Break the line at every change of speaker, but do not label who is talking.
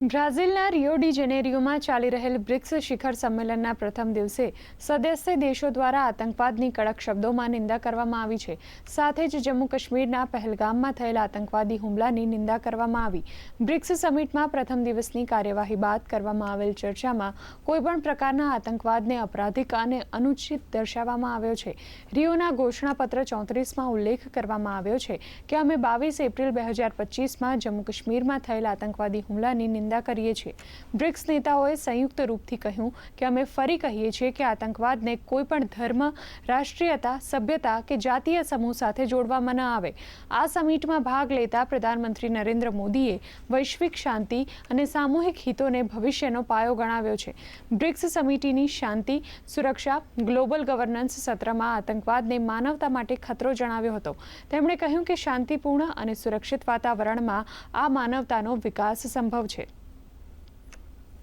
બ્રાઝિલના Rio de જેનેરિયોમાં ચાલી રહેલ BRICS શિખર સંમેલનના પ્રથમ દિવસે સદસ્ય દેશો દ્વારા આતંકવાદની કડક શબ્દોમાં નિંદા કરવામાં આવી છે. સાથે જ જમ્મુ કાશ્મીરના પહેલગામમાં થયેલા આતંકવાદી હુમલાની નિંદા કરવામાં આવી. બ્રિક્સ સમિટમાં પ્રથમ દિવસની કાર્યવાહી બાદ કરવામાં આવેલ ચર્ચામાં કોઈપણ પ્રકારના આતંકવાદને અપરાધિક અને અનુચિત દર્શાવવામાં આવ્યો છે. રિયોના ઘોષણાપત્ર ચોત્રીસમાં ઉલ્લેખ કરવામાં આવ્યો છે કે અમે બાવીસ એપ્રિલ બે હજાર પચીસમાં જમ્મુ કાશ્મીરમાં થયેલા આતંકવાદી હુમલાની નિંદા કરીએ છીએ. બ્રિક્સ નેતાઓએ સંયુક્ત રૂપથી કહ્યું કે અમે ફરી કહીએ છીએ કે આતંકવાદને કોઈપણ ધર્મ, રાષ્ટ્રીયતા, સભ્યતા કે જાતીય સમૂહ સાથે જોડવામાં ન આવે. આ સમિટમાં ભાગ લેતા પ્રધાનમંત્રી નરેન્દ્ર મોદીએ વૈશ્વિક શાંતિ અને સામૂહિક હિતોને ભવિષ્યનો પાયો ગણાવ્યો છે. બ્રિક્સ સમિટિની શાંતિ, સુરક્ષા, ગ્લોબલ ગવર્નન્સ સત્રમાં આતંકવાદને માનવતા માટે ખતરો જણાવ્યો હતો. તેમણે કહ્યું કે શાંતિપૂર્ણ અને સુરક્ષિત વાતાવરણમાં આ માનવતાનો વિકાસ સંભવ છે.